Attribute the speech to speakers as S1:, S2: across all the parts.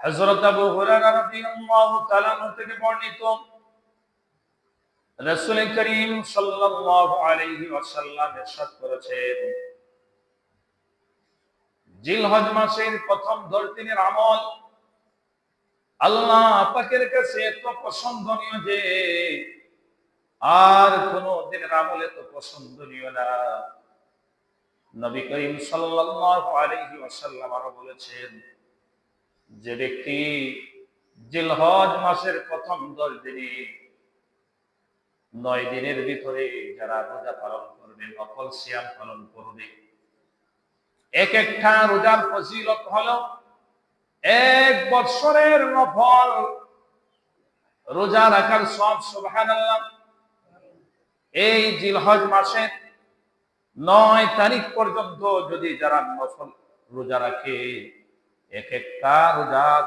S1: হযরত আবু হুরায়রা রাদিয়াল্লাহু তাআলা থেকে বর্ণিত রাসূল করিম সাল্লাল্লাহু আলাইহি ওয়াসাল্লাম ইরশাদ করেছেন। জিলহজ মাসের প্রথম দশ আমল আল্লাহ পাকের কাছে এত পছন্দনীয় যে আর কোন দিনের আমল এত পছন্দনীয় না। নবী করিম সাল্লাল্লাহু আলাইহি ওয়াসাল্লাম আরও বলেছেন যে ব্যক্তি জিলহজ মাসের প্রথম দশ দিনে নয় দিনের ভিতরে যারা রোজা পালন করবে নকল সিয়াম পালন করবে, এক একটা রোজার ফজিলত হলো এক বৎসরের নফল রোজা রাখার সব, সুবহানাল্লাহ। এই জিলহজ মাসের নয় তারিখ পর্যন্ত যদি যারা নফল রোজা রাখে এক একটা রোজার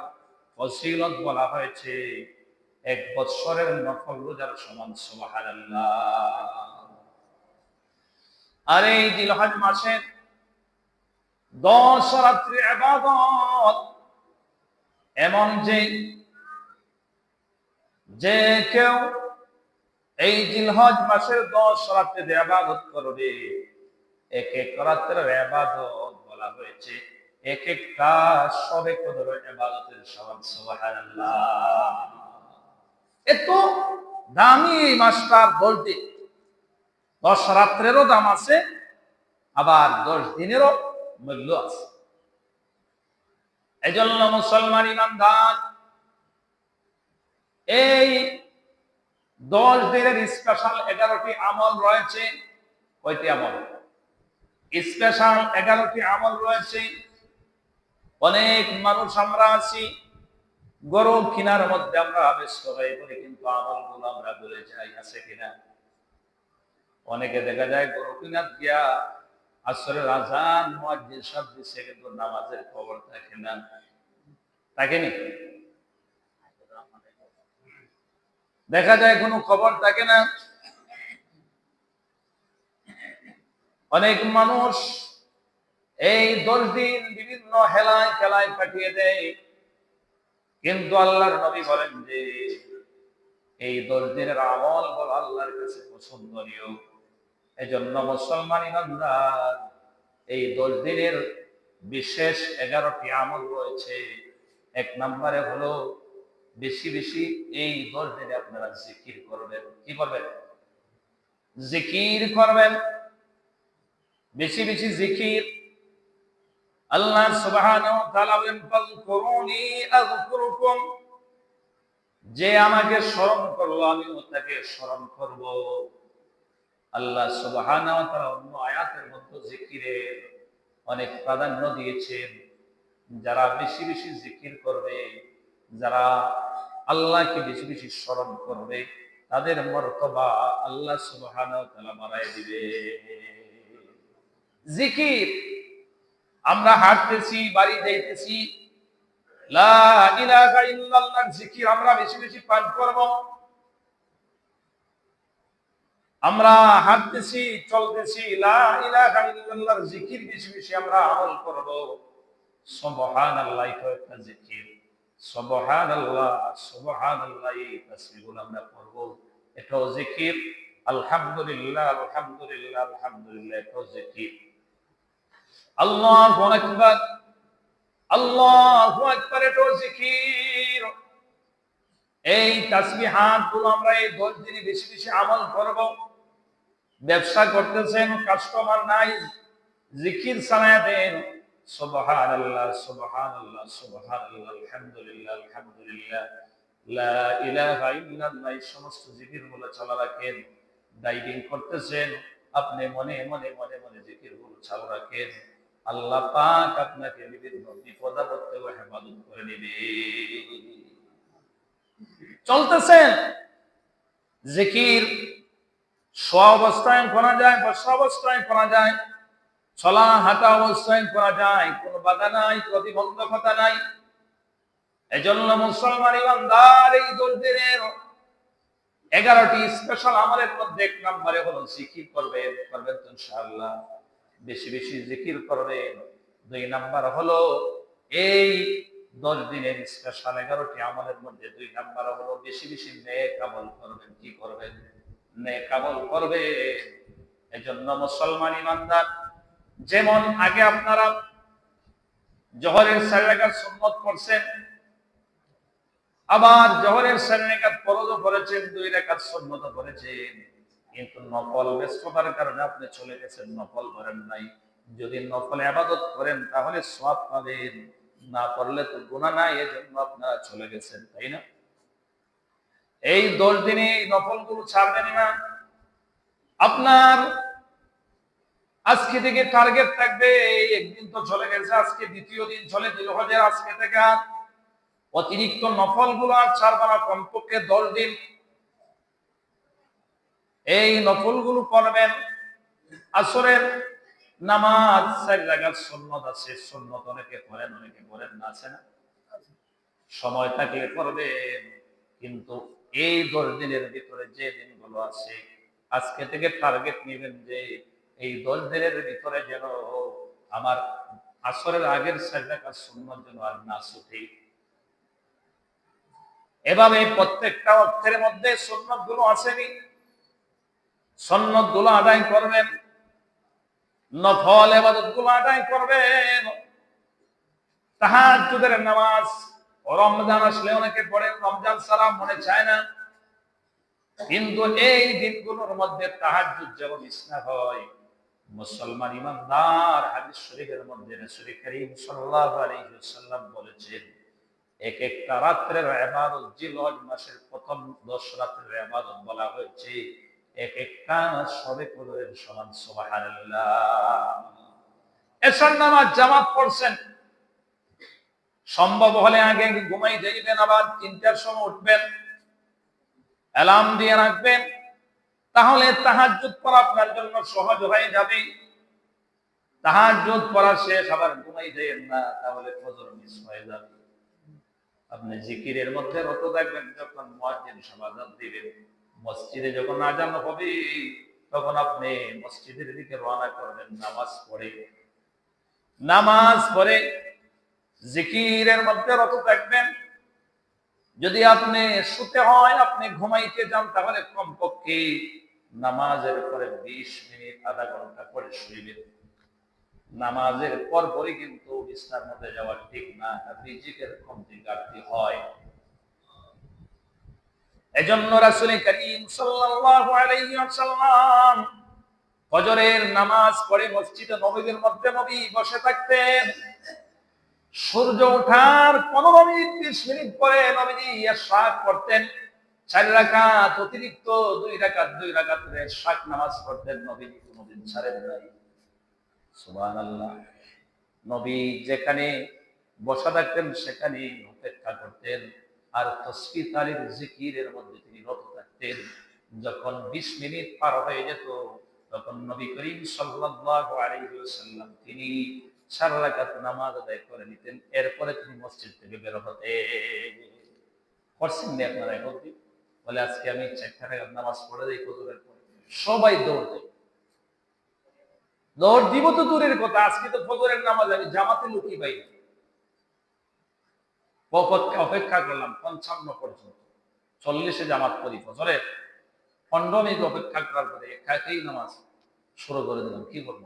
S1: ফসিলত বলা হয়েছে, এক বৎসরের নফল রোজার সমান, সুবহানাল্লাহ। আর এই জিলহজ মাসের দশ রাত্রি আবাদত, এমন যে যে কেউ এই জিলহজ মাসের দশ রাত্রে আবাদত করবে এক এক রাত্রের আবাদত বলা হয়েছে। এক একটা সবে কদর আবাদতের সমান, সুবহানাল্লাহ। এত দামি এই মাসটার বলতে, দশ রাত্রেরও দাম আছে, আবার দশ দিনেরও মূল্য আছে। এই জন্য মুসলমান ইমানদার, এই দশ দিনের স্পেশাল এগারোটি আমল রয়েছে, কয়টি আমল? স্পেশাল এগারোটি আমল রয়েছে অনেক মানুষ আমরা আছি। গরু কিনার মধ্যে আমরা ব্যস্ত হয়ে পড়ি, কিন্তু আমলগুলো আমরা বলে যাই, আছে কিনা? অনেকে দেখা যায় গরু কিনার গিয়া আসলে রাজান মুয়াজ্জিন সব দিচ্ছে কিন্তু নামাজের খবর থাকে না। থাকেনি দেখা যায় কোনো খবর থাকে না? অনেক মানুষ এই দশ দিন বিভিন্ন হেলায় খেলায় পাঠিয়ে দেয়। কিন্তু আল্লাহর নবী বলেন যে, এই দশ দিনের আমল বল আল্লাহর কাছে পছন্দনীয়। এজন্য মুসলমান ইমানদার এই দশ দিনের বিশেষ এগারোটি আমল রয়েছে। এক নম্বরে হলো, বেশি বেশি এই দশ দিনে আপনারা জিকির করবেন। কি করবেন? জিকির করবেন। বেশি বেশি জিকির আল্লাহ সুবহানাহু ওয়া তাআলা বলেন আযকুরুকুম। যে আমাকে স্মরণ করল, আমিও তাকে স্মরণ করব। আল্লাহ সুবহানাহু ওয়া তাআলা অন্য আয়াতের মধ্যে জিকিরের অনেক প্রাধান্য দিয়েছেন। যারা বেশি বেশি জিকির করবে, যারা আল্লাহকে বেশি বেশি স্মরণ করবে, তাদের মর্তবা আল্লাহ সুবহানাহু ওয়া তাআলা বাড়ায় দিবে। জিকির আমরা হাঁটতেছি, বাড়ি যাইতেছি। আমরা বেশি বেশি পাঠ করব। আমরা হাঁটতেছি, চলতেছি জিকির বেশি বেশি আমরা আমল করব। সুবহানাল্লাহ একটা জিকির। সুবহানাল্লাহ সুবহানাল্লাহ, এই তাসবিহুল আমরা করব এটাও জিকির। আলহামদুলিল্লাহ আলহামদুলিল্লাহ আলহামদুলিল্লাহ, এটাও জিকির। আকবার আকবার জিকির। এই তাসবিহাতগুলো আমরা এই দশ দিনে বেশি বেশি আমল করব। ব্যবসা করতেছেন কাস্টমার নাই, জিকির সুবহানাল্লাহ সুবহানাল্লাহ সুবহানাল্লাহ, আলহামদুলিল্লাহ আলহামদুলিল্লাহ। লা ইলাহা ইল্লাল্লাহ সমস্ত জিকিরগুলো চালা রাখেন। ডাইভিং করতেছেন, আপনি মনে মনে মনে মনে জিকিরগুলো চালু রাখেন। আল্লাহ পাক আপনাকে বিভিন্ন বিপদাপত্তে ও হেফাজত করে নেবে চলতেছেন জিকির স্ব অবস্থায় করা যায় অবস্থায় করা যায় চলা হাঁটা অবস্থায় করা যায়, কোনো বাধা নাই, প্রতিবন্ধকতা নাই। এজন্য মুসলমান ইমানদার এই এগারোটি স্পেশাল আমলের মধ্যে এক নম্বরে হলো জিকির করবেন করবেন ইনশাআল্লাহ। বেশি বেশি জিকির করবেন দুই নাম্বার হলো, এই দশ দিনের স্পেশাল এগারোটি আমলের মধ্যে দুই নাম্বার হলো, বেশি বেশি নেক আমল করবেন। কি করবেন? নেক আমল করবে এই জন্য মুসলমান ইমানদার, যেমন আগে আপনারা জহরের সারেকার সম্মত করছেন আবার জহরের সারেকাত ফরজও করেছেন দুই রেখাত সম্মত করেছেন কিন্তু নকল ব্যস্ততার কারণে আপনি চলে গেছেন, নকল করেন নাই। যদি নকল আবাদত করেন, তাহলে সব পাবেন না করলে তো গুণা নাই, এজন্য আপনারা চলে গেছেন, তাই না? এই দশ দিনে নকলগুলো ছাড়বেন না। আপনার আজকে থেকে টার্গেট থাকবে, এই একদিন তো চলে গেছে, আজকে দ্বিতীয় দিন চলে দিল হজের আজকে থেকে। অতিরিক্ত নফলগুলো আর ছাড়বে না, কমপক্ষে দশ দিন এই নফলগুলো করবেন আসরের নামাজ চার জায়গার সন্ন্যত আছে সন্ন্যত অনেকে করেন অনেকে করেন না, আছে না? সময় থাকলে করবেন কিন্তু এই দশ দিনের ভিতরে যে দিনগুলো আছে, আজকে থেকে টার্গেট নেবেন যে এই দশ দিনের ভিতরে যেন আমার আসরের আগের সাজাকার সুন্নত যেন আর না ছুটে। এভাবে প্রত্যেকটা অর্থের মধ্যে সুন্নতগুলো আসেনি। সন্ন্যতগুলো আদায় করবেন, নফল এবাদতগুলো আদায় করবেন। তাহাজ্জুদের নামাজ, রমজান আসলে অনেকে পড়েন রমজান ছাড়া মনে চায় না। কিন্তু এই দিনগুলোর মধ্যে তাহাজ্জুদ যেমন ইসনা হয়, মুসলমান ইমানদার, হাদিস শরীফের মধ্যে রাসূল করিম সাল্লাল্লাহু আলাইহি ওয়াসাল্লাম বলেছেন এক একটা রাত্রের ইবাদত, জিলহজ মাসের প্রথম 10 রাতের ইবাদত বলা হয়েছে। এক একটা সবে কদরের সমান সুবহানাল্লাহ। এসার নামাজ জামাত পড়ছেন। সম্ভব হলে আগে ঘুমাই যাইবেন, আবার তিনটার সময় উঠবেন, অ্যালার্ম দিয়ে রাখবেন। তাহলে তাহাজ্জুদ পড়া আপনার জন্য সহজ হয়ে যাবে। তাহাজ্জুদ পড়া শেষ, আবার ঘুমাই যাবেন না, তাহলে ফজর মিস হয়ে যাবে। আপনি জিকিরের মধ্যে রত থাকবেন, যখন মুয়াজ্জিন সমাধান দিবেন। মসজিদে যখন আজান হবে, তখন আপনি মসজিদের দিকে রওনা করবেন, নামাজ পড়ে। নামাজ পড়ে, জিকিরের মধ্যে রত থাকবেন যদি আপনি শুতে হয়, আপনি ঘুমাইতে যান, তাহলে কমপক্ষে নামাজের পরে বিশ মিনিট, আধা ঘণ্টা পরে শুইবেন। নামাজের পর পরই কিন্তু বিছনার মধ্যে যাওয়া ঠিক না রিজিকের কমতি ঘাটতি হয়। এজন্য রাসূল করিম ওয়াসাল্লাম ফজরের নামাজ পড়ে মসজিদে নবীদের মধ্যে নবী বসে থাকতেন। সূর্য ওঠার পনেরো মিনিট বিশ মিনিট পরে নবীজি শাক করতেন চার রাকাত অতিরিক্ত দুই রাকাত দুই রাকাত শাক নামাজ পড়তেন নবীজি কোনোদিন ছাড়েন নাই। সুবহানাল্লাহ। নবী যেখানে বসা থাকতেন সেখানে অপেক্ষা করতেন। আর তালির জিকিরের মধ্যে তিনি রত থাকতেন যখন বিশ মিনিট পার হয়ে যেত, তখন নবী করিম সাল্লাল্লাহু আলাইহি ওয়াসাল্লাম তিনি রাকাত নামাজ আদায় করে নিতেন। এরপরে তিনি মসজিদ থেকে বের হতে করছেন নি আপনারা বলে, আজকে আমি চারটা রাকাত নামাজ পড়ে যাই সবাই দৌড় দেয়। দৌড় দিব তো দূরের কথা, আজকে তো ফজরের নামাজ, আমি জামাতে লুকি পাই পক্ষে অপেক্ষা করলাম, পঞ্চান্ন পর্যন্ত। চল্লিশে জামাত করি ফজরের পনেরো মিনিট অপেক্ষা করার পরে একাকেই নামাজ শুরু করে দিলাম। কি করব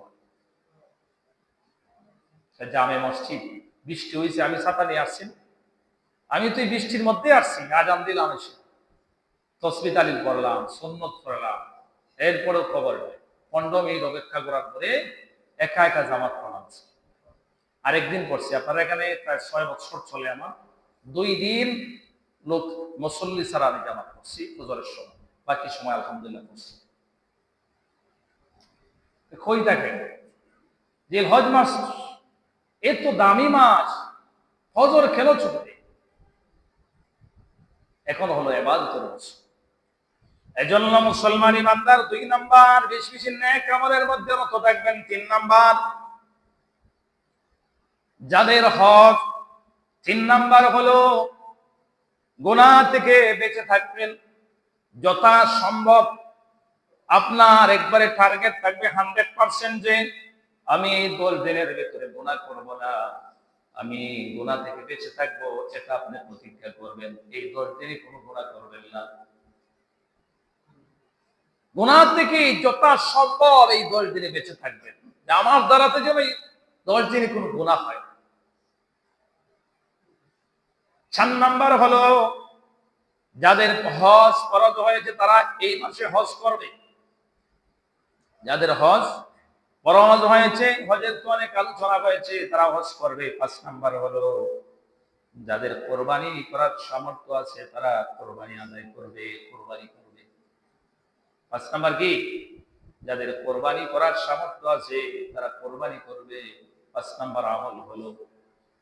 S1: জামে মসজিদ, বৃষ্টি হয়েছে আমি ছাতা নিয়ে আসছি আমি তো বৃষ্টির মধ্যে আসছি, আজান দিলাম এসে। তসবি তালিল করলাম সন্ন্যত করলাম এরপরেও খবর নেই। পনেরো মিনিট অপেক্ষা করার পরে একা একা জামাত পড়া আছে আরেকদিন পড়ছি। আপনার এখানে প্রায় ছয় বছর চলে আমার। দুই দিন লোক মুসল্লি ছাড়া আমি জামাত করছি পুজোরের সময়। বাকি সময় আলহামদুলিল্লাহ করছি খই দেখে যে হজ মাস, এত দামি মাস, ফজর খেলো ছুটে এখন হলো এবাদতের বছর। এজন্য মুসলমান ইমানদার দুই নাম্বার, বেশি বেশি ন্যাক মধ্যে রত থাকবেন তিন নাম্বার। যাদের হক তিন নাম্বার হলো, গোনা থেকে বেঁচে থাকবেন। যথা সম্ভব আপনার একবারে টার্গেট থাকবে হান্ড্রেড পার্সেন্ট যে আমি দশ দিনের ভেতরে গোনা করব না। আমি গুণা থেকে বেঁচে থাকব, এটা আপনি প্রতিজ্ঞা করবেন। এই দশ দিনই কোনো গুণা করবেন না। গুণা থেকে যথা সম্ভব এই দশ দিনে বেঁচে থাকবেন। আমার দ্বারাতে যেন দশ দিনে কোনো গোনা হয় না। চার নাম্বার হলো, যাদের হজ ফরজ হয়েছে তারা এই মাসে হজ করবে। যাদের হজ ফরজ হয়েছে, হজের তো অনেক আলোচনা হয়েছে, তারা হজ করবে। পাঁচ নাম্বার হলো, যাদের কোরবানি করার সামর্থ্য আছে, তারা কোরবানি আদায় করবে, কোরবানি করবে। পাঁচ নাম্বার কি? যাদের কোরবানি করার সামর্থ্য আছে, তারা কোরবানি করবে। পাঁচ নাম্বার আমল হলো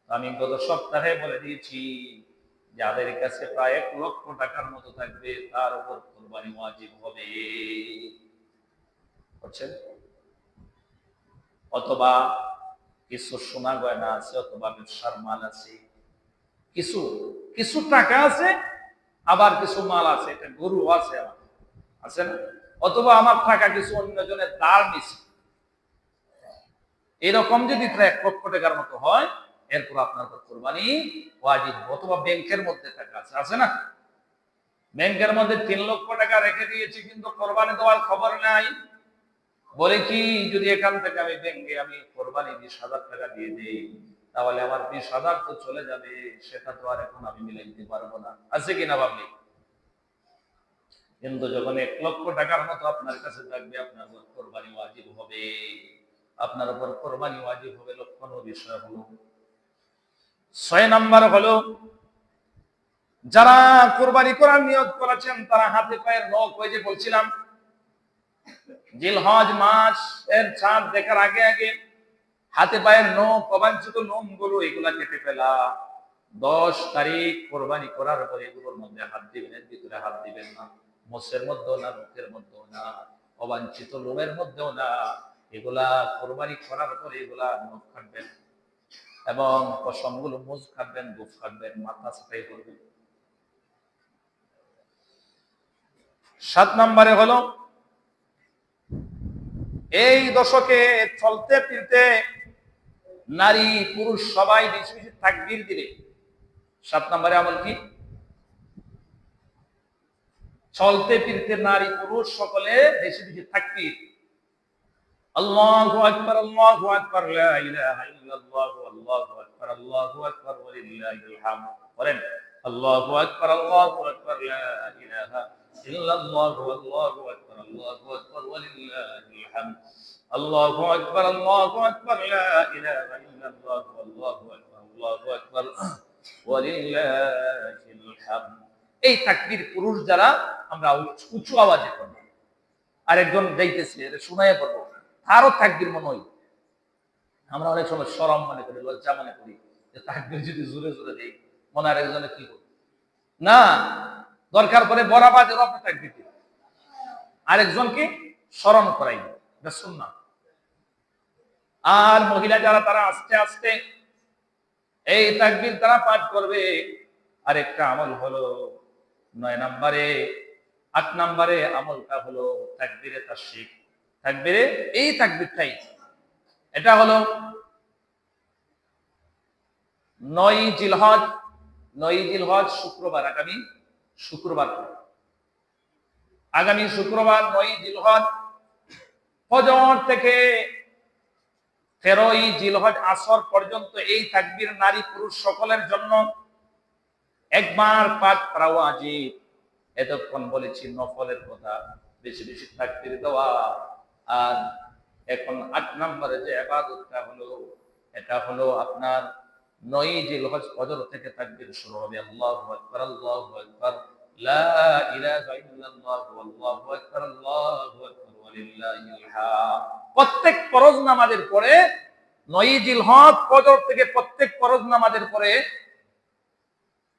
S1: আমি গত সপ্তাহে বলে দিয়েছি, যাদের কাছে প্রায় এক লক্ষ টাকার মতো থাকবে, তার উপর কোরবানি ওয়াজিব হবে। অথবা কিছু সোনা গয়না আছে, অথবা ব্যবসার মাল আছে। কিছু কিছু টাকা আছে, আবার কিছু মাল আছে এটা গরু আছে আমার। আছে না? অথবা আমার টাকা কিছু অন্যজনের দাঁড় নিছে এরকম যদি এক লক্ষ টাকার মতো হয় এরপর আপনার উপর কোরবানি ওয়াজিব। অথবা ব্যাংকের মধ্যে টাকা আছে আছে না? ব্যাংকের মধ্যে তিন লক্ষ টাকা রেখে দিয়েছি, কিন্তু কোরবানি দেওয়ার খবর নাই। বলে কি, যদি এখান থেকে আমি ব্যাংকে আমি কোরবানি বিশ হাজার টাকা দিয়ে দিই, তাহলে আমার বিশ হাজার তো চলে যাবে, সেটা তো আর এখন আমি মিলে দিতে পারব না। আছে কিনা ভাবলি? কিন্তু যখন এক লক্ষ টাকার মতো আপনার কাছে থাকবে, আপনার উপর কোরবানি ওয়াজিব হবে। আপনার উপর কোরবানি ওয়াজিব হবে, লক্ষণ বিষয় হলো ছয় নাম্বার হলো, যারা কোরবানি করার নিয়ত করেছেন, তারা হাতে পায়ের নখ হয়ে যে বলছিলাম, জিলহজ মাস এর চাঁদ দেখার আগে আগে হাতে পায়ের নখ, অবাঞ্ছিত লোমগুলো এগুলা কেটে ফেলা। দশ তারিখ কোরবানি করার পর এগুলোর মধ্যে হাত দিবেন, এর ভিতরে হাত দিবেন না। মোষের মধ্যেও না মুখের মধ্যেও না, অবাঞ্ছিত লোমের মধ্যেও না। এগুলা কোরবানি করার পরে এগুলা নখ কাটবেন। এবং পশমগুলো মুজ কাটবেন গুফ কাটবেন মাথা সাফাই করবেন সাত নম্বরে হলো, এই দশকে চলতে ফিরতে নারী, পুরুষ সবাই বেশি বেশি দিবে। সাত নম্বরে আমল কি? চলতে ফিরতে নারী, পুরুষ সকলে বেশি বেশি তাকবীর। আল্লাহু আকবার আল্লাহু আকবার লা ইলাহা ইল্লাল্লাহ আল্লাহু আকবার আল্লাহু আকবার ওয়ালিল্লাহিল হামদ বলেন আল্লাহু আকবার আল্লাহু আকবার লা ইলাহা ইল্লাল্লাহ আল্লাহু আকবার আল্লাহু আকবার ওয়ালিল্লাহিল হামদ আল্লাহু আকবার আল্লাহু আকবার লা ইলাহা ইল্লাল্লাহ আল্লাহু আকবার আল্লাহু আকবার ওয়ালিল্লাহিল হামদ এই তাকবীর পুরুষ যারা আমরা উঁচু আওয়াজে করব আরেকজন যাইতেছে এটা শোনায় পড়ব তারও তাকবীর মনে হয়। আমরা অনেক সময় সরম মনে করি, লজ্জা মনে করি যে তাকবীর যদি জোরে জোরে দেই, মনে আরেকজনে কি করবে না, দরকার পরে বরাবাদের আপনি তাকবীর আরেকজনকে স্মরণ করাই এটা শুননা আর মহিলা যারা, তারা আস্তে আস্তে এই তাকবির তারা পাঠ করবে। আরেকটা আমল হলো নয় নম্বরে, আট নম্বরে আমলটা হলো তাকবীরে তাশরিক। তাকবীরে এই তাকবীরটাই এটা হলো নয় জিলহজ নয় জিলহজ শুক্রবার, আগামী শুক্রবার আগামী শুক্রবার নয় জিলহজ ফজর থেকে তেরোই জিলহজ আসর পর্যন্ত এই তাকবীর নারী পুরুষ সকলের জন্য একবার পাঠ করা আজীব এতক্ষণ বলেছি নফলের কথা, বেশি বেশি তাকবীর দেওয়া। আর এখন আট নম্বরে যে আবাদতটা হলো, এটা হলো আপনার নয় জিলহজ ফজর থেকে তাকবীর শুরু হবে। আকবার আকবার। লা ইলাহা ইল্লাল্লাহ, আল্লাহু আকবার আল্লাহু আকবার, ওয়ালিল্লাহিল হামদ। প্রত্যেক ফরজ নামাজের পরে নয় জিলহজ ফজর থেকে প্রত্যেক ফরজ নামাজের পরে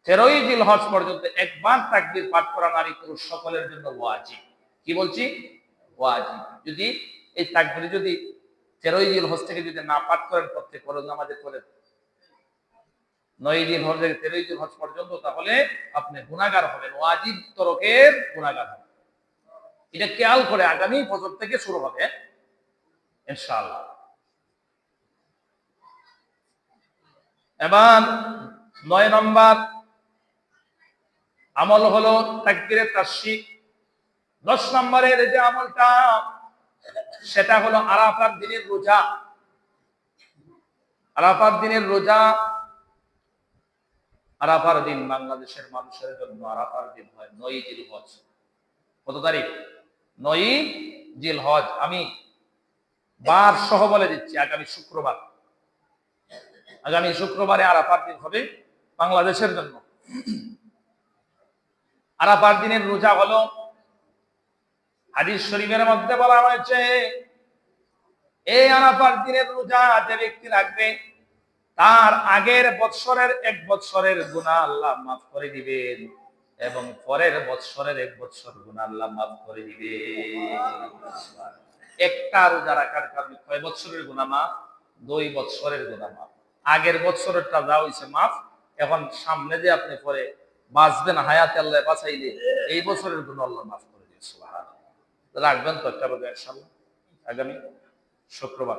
S1: তেরোই জিলহজ পর্যন্ত একবার তাকবীর পাঠ করা নারী পুরুষ সকলের জন্য ওয়াজিব। কি বলছি? ওয়াজিব। যদি এই তাকবীর যদি তেরোই জিলহজ থেকে যদি না পাঠ করেন প্রত্যেক ফরজ নামাজের পরে নয় দিন হজ থেকে তেরোই দিন হজ পর্যন্ত তাহলে আপনি গুণাগার হবেন, ওয়াজিব তরকের গুণাগার হবেন। এটা খেয়াল করে আগামী বছর থেকে শুরু হবে, ইনশাআল্লাহ। এবার নয় নম্বর আমল হলো তাকবিরে তাসিক দশ নম্বরের যে আমলটা, সেটা হলো আরাফার দিনের রোজা। আরাফার দিনের রোজা আরাফার দিন বাংলাদেশের মানুষের জন্য আরাফার দিন হয় নয় জিল হজ। কত তারিখ? নয় জিল হজ। আমি বার সহ বলে দিচ্ছি, আগামী শুক্রবার। আগামী শুক্রবারে আরাফার দিন হবে বাংলাদেশের জন্য। আরাফার দিনের রোজা হলো হাদিস শরীফের মধ্যে বলা হয়েছে এই আরাফার দিনের রোজা যে ব্যক্তি রাখবে, তার আগের বৎসরের এক বৎসরের গুণা আল্লাহ মাফ করে দিবেন এবং পরের বৎসরের এক বৎসর গুণা আল্লাহ মাফ করে দিবে একটা রোজা রাখার কারণে কয় বৎসরের গুণা মাফ? দুই বৎসরের গুণা মাফ। আগের বৎসরেরটা যা হয়েছে মাফ, এখন সামনে যে আপনি পরে বাঁচবেন, হায়াতে আল্লাহ বাঁচাইলে, এই বছরের গুণ আল্লাহ মাফ করে দিয়েছে রাখবেন তো একটা রোজা আগামী শুক্রবার।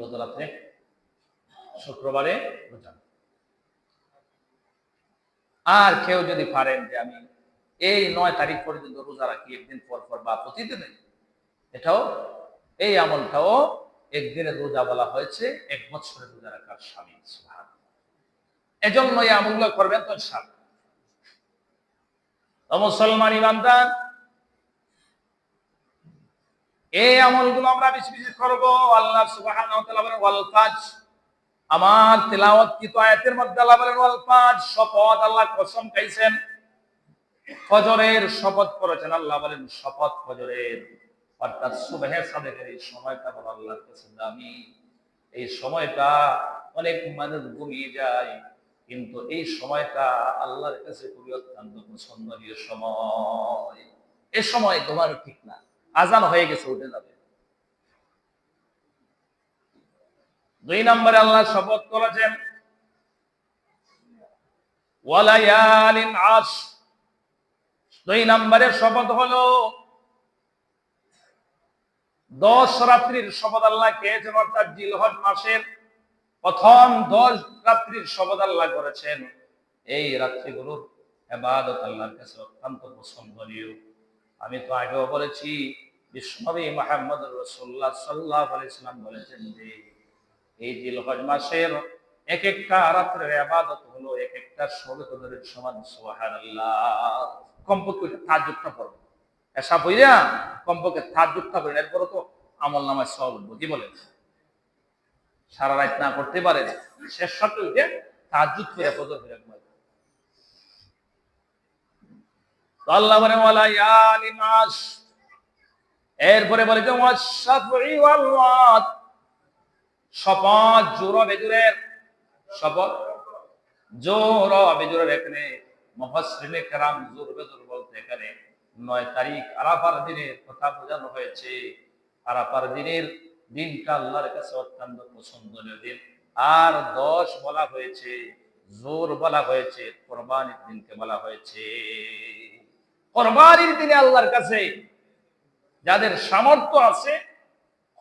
S1: গত রাত্রে শুক্রবারে আর কেউ যদি পারেন যে আমি এই নয় তারিখ পর্যন্ত রোজা রাখি, একদিন পর পর বা প্রতিদিনে এটাও, এই আমলটাও একদিনের রোজা বলা হয়েছে, এক বছরের রোজা রাখার স্বামী। এজন্য এই আমলগুলো করবেন তো সাল মুসলমান ইমানদার, এই আমলগুলো আমরা বেশি বেশি করব। আল্লাহ সুবহানাহু ওয়া তাআলা বলেন, ওয়াল ফাজ। আমার তেলাওয়াত কি তো আয়াতের মধ্যে আল্লাহ বলেন, ওয়াল ফাজ, শপথ, আল্লাহ কসম খাইছেন। ফজরের শপথ করেছেন, আল্লাহ বলেন, শপথ ফজরের। অর্থাৎ সুবহে সাদেকের এই সময়টা বড় আল্লাহর কাছে দামি। এই সময়টা অনেক মানুষ ঘুমিয়ে যায়। কিন্তু এই সময়টা আল্লাহর কাছে খুবই অত্যন্ত পছন্দনীয় সময়। এ সময় তোমার ঠিক না, আজান হয়ে গেছে, উঠে যাবে। দুই নম্বরে আল্লাহ শপথ করেছেন ওয়ালায়ালিন আশ দুই নম্বরের শপথ হলো, দশ রাত্রির শপথ আল্লাহ খেয়েছেন, অর্থাৎ জিলহজ মাসের প্রথম দশ রাত্রির শবদ আল্লাহ করেছেন। এই রাত্রিগুলোর এবাদত আল্লাহর কাছে অত্যন্ত পছন্দনীয়। আমি তো আগেও বলেছি, বিশ্বনবী মোহাম্মদ রসুল্লাহ সাল্লাহ আলাইসাল্লাম বলেছেন যে, এই জিলহজ মাসের এক একটা রাত্রের আবাদত হলো এক একটা শবে কদরের সমান সোহার আল্লাহ কমপক্ষে তাজুকটা পড়ব। এসা বইরা কমপক্ষে তাজুকটা করেন এরপরও তো আমল নামায় সব উঠবো। কি সারা রাত না করতে পারে শেষ সপ্তাহে উঠে তাজুদ করে ফজর তো আল্লাহ বলে ওয়ালা এরপরে বলে যে ওয়াল শপথ জোর বেজুরের শপথ জোর বেজুরের এখানে মহসরিনে কেরাম জোর বেজুর বলতে এখানে নয় তারিখ আরাফার দিনের কথা বোঝানো হয়েছে। আরাফার দিনের দিনটা আল্লাহর কাছে অত্যন্ত পছন্দনীয় দিন। আর দশ বলা হয়েছে, জোর বলা হয়েছে, কোরবানির দিনকে বলা হয়েছে। কোরবানির দিনে আল্লাহর কাছে যাদের সামর্থ্য আছে,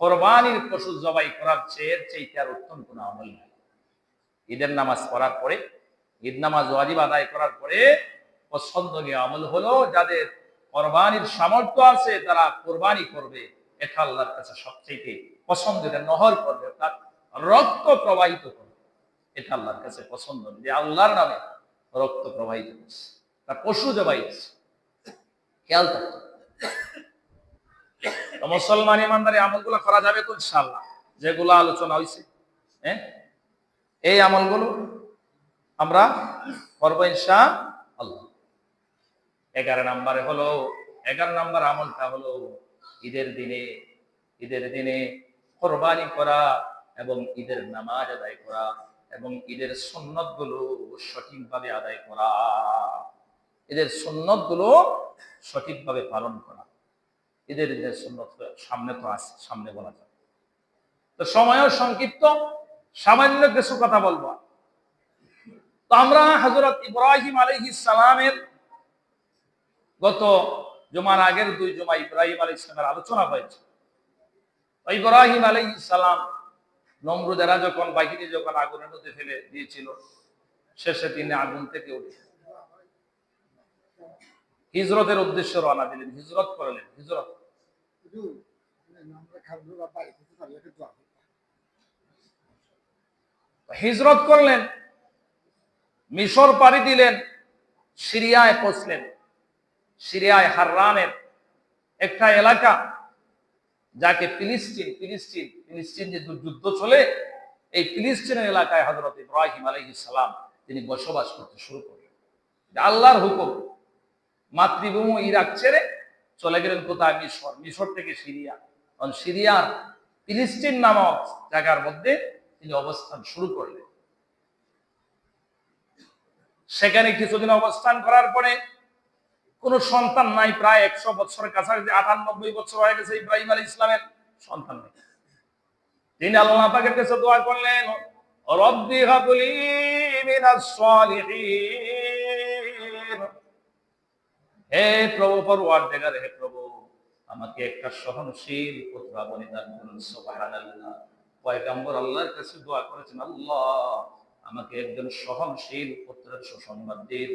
S1: কোরবানির পশু জবাই করার চেয়ে আর উত্তম কোনো আমল নাই। ঈদের নামাজ পড়ার পরে, ঈদ নামাজ ওয়াজিব আদায় করার পরে পছন্দনীয় আমল হলো যাদের কোরবানির সামর্থ্য আছে, তারা কোরবানি করবে। এটা আল্লাহর কাছে সবচেয়ে পছন্দের, নহর করবে, তার রক্ত প্রবাহিত করবে। এটা আল্লাহর কাছে পছন্দ যে আল্লাহর নামে রক্ত প্রবাহিত করছে তার পশু জবাই খেয়াল থাকতো মুসলমান ইমানদারি আমলগুলো করা যাবে তো ইনশাল্লাহ যেগুলো আলোচনা হয়েছে হ্যাঁ? এই আমলগুলো আমরা করব ইনশা আল্লাহ এগারো নম্বরে হলো, এগারো নম্বর আমলটা হলো ঈদের দিনে ঈদের দিনে কোরবানি করা এবং ঈদের নামাজ আদায় করা এবং ঈদের সন্ন্যতগুলো সঠিকভাবে আদায় করা। ঈদের সন্ন্যতগুলো সঠিকভাবে পালন করা। ঈদের ঈদের সন্ন্যত সামনে তো আছে, সামনে বলা যায়। তো সময়ও সংক্ষিপ্ত, সামান্য কিছু কথা বলব। তো আমরা হজরত ইব্রাহিম আলহি সালামের গত জুমার আগের দুই জমা ইব্রাহিম আলী ইসলামের আলোচনা হয়েছে। ইব্রাহিম আলী সালাম নমরুদেরা যখন বাহিনী যখন আগুনের মধ্যে ফেলে দিয়েছিল, শেষে তিনি আগুন থেকে উঠে হিজরতের উদ্দেশ্যে রওনা দিলেন। হিজরত করলেন, হিজরত। হিজরত করলেন, মিশর পাড়ি দিলেন, সিরিয়ায় পৌঁছলেন। সিরিয়ায় হাররানের একটা এলাকা যাকে ফিলিস্তিন ফিলিস্তিন ফিলিস্তিন যে যুদ্ধ চলে, এই ফিলিস্তিনের এলাকায় হজরত ইব্রাহিম আলহ সালাম তিনি বসবাস করতে শুরু করলেন। আল্লাহর হুকুম। মাতৃভূমি ইরাক ছেড়ে চলে গেলেন কোথায়? মিশর। মিশর থেকে সিরিয়া। কারণ সিরিয়ার ফিলিস্তিন নামক জায়গার মধ্যে তিনি অবস্থান শুরু করলেন। সেখানে কিছুদিন অবস্থান করার পরে কোন সন্তান নাই, প্রায় একশো বছরের কাছাকাছি, আটানব্বই বছর হয়ে গেছে ইব্রাহিম আলী ইসলামের সন্তান নেই। তিনি আল্লাহ পাকের কাছে দোয়া করলেন, রব্বি মিনাস সালিহিন। হে প্রভু, পরওয়ারদিগার, হে প্রভু, আমাকে একটা সহনশীল পুত্র করুন, সুবহানাল্লাহ। পয়গম্বর আল্লাহর কাছে দোয়া করেছেন, আল্লাহ, আমাকে একজন সহনশীল পুত্রের সুসংবাদ দিন।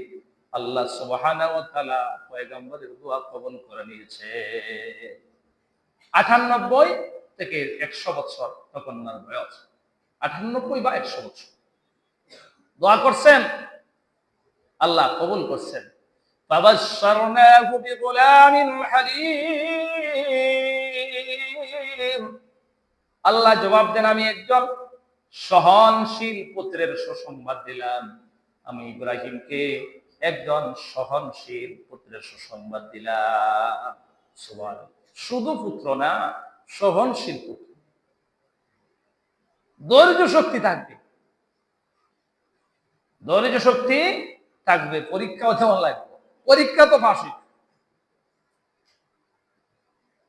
S1: আল্লাহ সুবহানাহু ওয়া তাআলা পয়গম্বরের দোয়া কবুল করে নিয়েছে 98 থেকে 100 বছর তখন ওনার বয়স 98 বা 100 বছর দোয়া করছেন আল্লাহ কবুল করছেন فبشرناه بغلام حليم আল্লাহ জবাব দেন আমি একজন সহনশীল পুত্রের সুসংবাদ দিলাম আমি ইব্রাহিমকে একজন সহনশীল পুত্রের সুসংবাদ দিলাম। শুধু পুত্র না, সহনশীল পুত্র। ধৈর্য শক্তি থাকবে। ধৈর্য শক্তি থাকবে, পরীক্ষাও তেমন লাগবে। পরীক্ষা তো ফাঁসি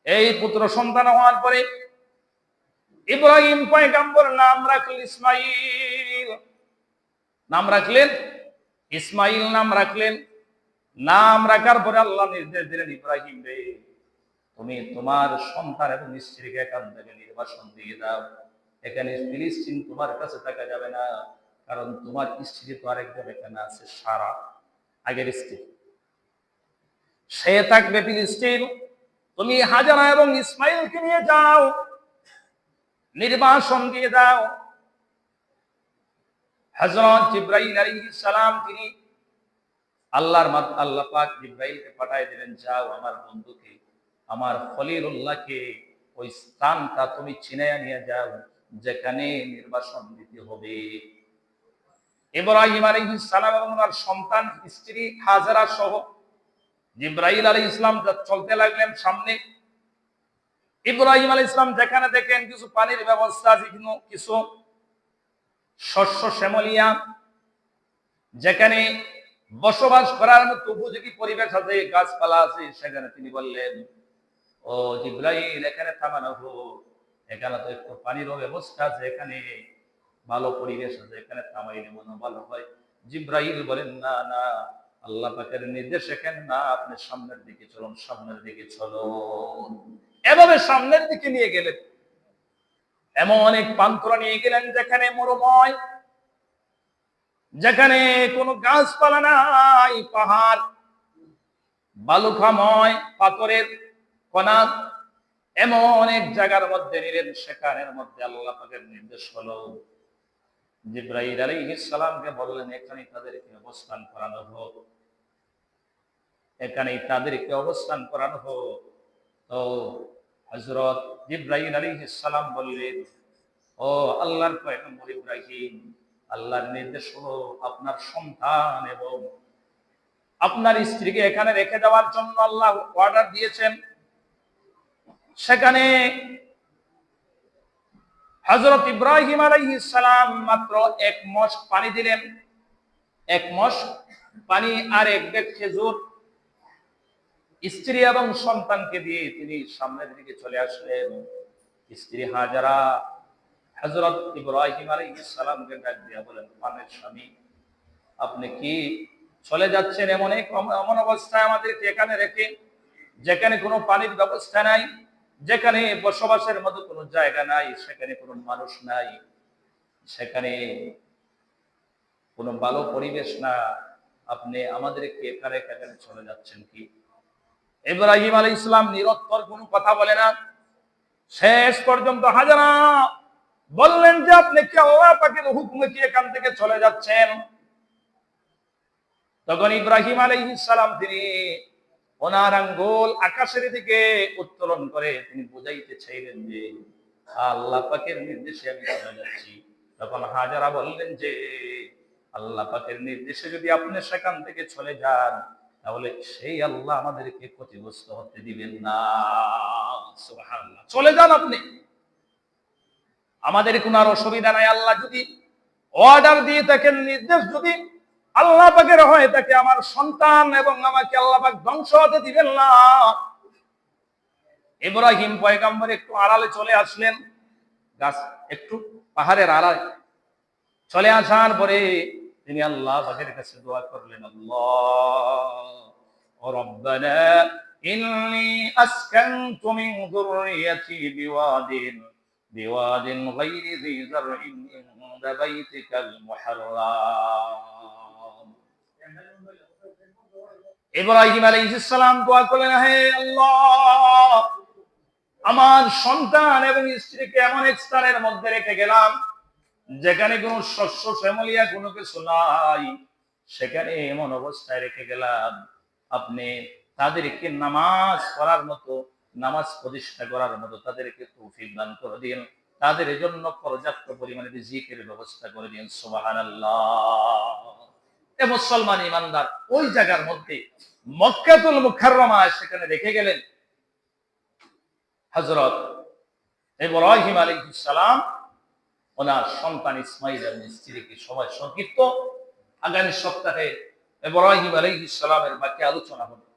S1: এই পুত্র সন্তান হওয়ার পরে ইব্রাহিম পয়গাম্বর নাম রাখলেন ইসমাইল। নাম রাখলেন ইসমাইল নাম রাখলেন, নাম রাখার পরে আল্লাহ নির্দেশ দিলেন, ইব্রাহিম রে, তুমি তোমার সন্তান এবং স্ত্রীকে এখান থেকে নির্বাসন দিয়ে দাও। এখানে ফিলিস্তিন তোমার কাছে থাকা যাবে না, কারণ তোমার স্ত্রী তো আরেকজন এখানে আছে, সারা, আগের স্ত্রী। সে থাকবে ফিলিস্তিন, তুমি হাজারা এবং ইসমাইলকে নিয়ে যাও, নির্বাসন দিয়ে দাও। হযরত জিব্রাইল আলাইহিস সালাম তিনি আল্লাহর আল্লাহ পাক জিব্রাইলকে পাঠায় দিলেন, যাও আমার বন্ধুকে, আমার খলিলুল্লাহকে ওই স্থানটা তুমি চিনাইয়া নিয়ে যাও, যেখানে নির্বাসন দিতে হবে। ইব্রাহিম আলাইহিস সালাম এবং ওনার সন্তান, স্ত্রী হাজারা সহ জিব্রাইল আলী ইসলাম চলতে লাগলেন সামনে। ইব্রাহিম আলী ইসলাম যেখানে দেখেন, কিছু পানির ব্যবস্থা, কিছু শস্য শ্যামলিয়া, যেখানে বসবাস করার মতো উপযোগী পরিবেশ আছে, গাছপালা আছে, সেখানে তিনি বললেন, ও জিব্রাইল, এখানে থামানো হোক। এখানে তো একটু পানিরও ব্যবস্থা আছে, এখানে ভালো পরিবেশ আছে, এখানে থামাইলে মনে ভালো হয়। জিব্রাইল বলেন, না না, আল্লাহ পাকের নির্দেশ এখানে না, আপনি সামনের দিকে চলুন, সামনের দিকে চলুন। এভাবে সামনের দিকে নিয়ে গেলেন। এমন অনেক প্রান্তরা নিয়ে গেলেন যেখানে মরুময়, যেখানে কোনো গাছপালা নাই, পাহাড়, বালুকাময়, পাথরের কণা, এমন অনেক জায়গার মধ্যে নিলেন, সেখানের মধ্যে আল্লাহ পাকের নির্দেশ হলো। জিব্রাইল আলাইহিস সালামকে বললেন এখানে তাদেরকে অবস্থান করানো হোক। এখানে তাদেরকে অবস্থান করানো হোক। তো হযরত ইব্রাহিম আলাইহিস সালাম বললেন, ও আল্লাহর পয়গম্বর ইব্রাহিম, আল্লাহর নির্দেশ হলো আপনার সন্তান এবং আপনার স্ত্রীকে এখানে রেখে দেওয়ার জন্য আল্লাহ অর্ডার দিয়েছেন। সেখানে হজরত ইব্রাহিম আলাইহিস সালাম মাত্র এক মশ পানি দিলেন। এক মশ পানি আর এক বেগ খেজুর স্ত্রী এবং সন্তানকে দিয়ে তিনি সামনের দিকে চলে আসলেন। স্ত্রী হাজারা হজরত ইব্রাহিম আলাইহিস সালামকে ডাক দিয়া বলেন, পানের স্বামী, আপনি কি চলে যাচ্ছেন এমন এক এমন অবস্থায় আমাদেরকে এখানে রেখে, যেখানে কোনো পানির ব্যবস্থা নাই, যেখানে বসবাসের মতো কোনো জায়গা নাই, সেখানে কোনো মানুষ নাই, সেখানে কোনো ভালো পরিবেশ না, আপনি আমাদেরকে এখানে এখানে চলে যাচ্ছেন কি? ইব্রাহিম আলী ইসলাম নিরত্তর, কোনো কথা বলে না। শেষ পর্যন্ত হাজারা বললেন যে, আপনি কি পাকের হুকুমে কি এখান থেকে চলে যাচ্ছেন? তখন ইব্রাহিম আলী ইসলাম তিনি ওনার আঙ্গুল আকাশের দিকে উত্তোলন করে তিনি বুঝাইতে চাইলেন যে, আল্লাহ পাকের নির্দেশে আমি চলে যাচ্ছি। তখন হাজারা বললেন যে, আল্লাহ পাকের নির্দেশে যদি আপনি সেখান থেকে চলে যান তাহলে সেই আল্লাহ আমাদেরকে ক্ষতিগ্রস্ত হতে দিবেন না। চলে যান আপনি। আমাদের কোনো আর অসুবিধা নাই। আল্লাহ যদি অর্ডার দিয়ে থাকেন নির্দেশ যদি আল্লাহ পাকের হয় তাকে আমার সন্তান এবং আমাকে আল্লাহ পাক ধ্বংস হতে দিবেন না। ইব্রাহিম পয়গাম্বর একটু আড়ালে চলে আসলেন। গাছ একটু পাহাড়ের আড়ালে। চলে আসার পরে তিনি আল্লাহ পাকের কাছে দোয়া করলেন আল্লাহ রব্বানা ইন্নী আসকানতু মিন যুররিয়াতি বিওয়াদিন بواد غير ذي زرع عند بيتك المحرم ইব্রাহিম আলাইহিস সালাম দোয়া করলেন হে আল্লাহ আমার সন্তান এবং স্ত্রীকে এমন এক স্থানের মধ্যে রেখে গেলাম যেখানে কোনো শস্য শ্যামলিয়া কোনো কিছু নাই, সেখানে এমন অবস্থায় রেখে গেলাম। আপনি তাদেরকে নামাজ পড়ার মতো, নামাজ প্রতিষ্ঠা করার মতো তাদেরকে তৌফিক দান করে দিন। তাদের জন্য পর্যাপ্ত পরিমাণে রিজিকের ব্যবস্থা করে দিন, সুবহানাল্লাহ। এ মুসলমান ইমানদার, ওই জায়গার মধ্যে মক্কাতুল মুখাররমা সেখানে রেখে গেলেন। হযরত ইব্রাহিম আলাইহিস সালাম ওনার সন্তান ইসমাইল এবং স্ত্রীকে সবাই সংক্ষিপ্ত। আগামী সপ্তাহে এবার আলাইহিস সালামের বাকি আলোচনা হবে।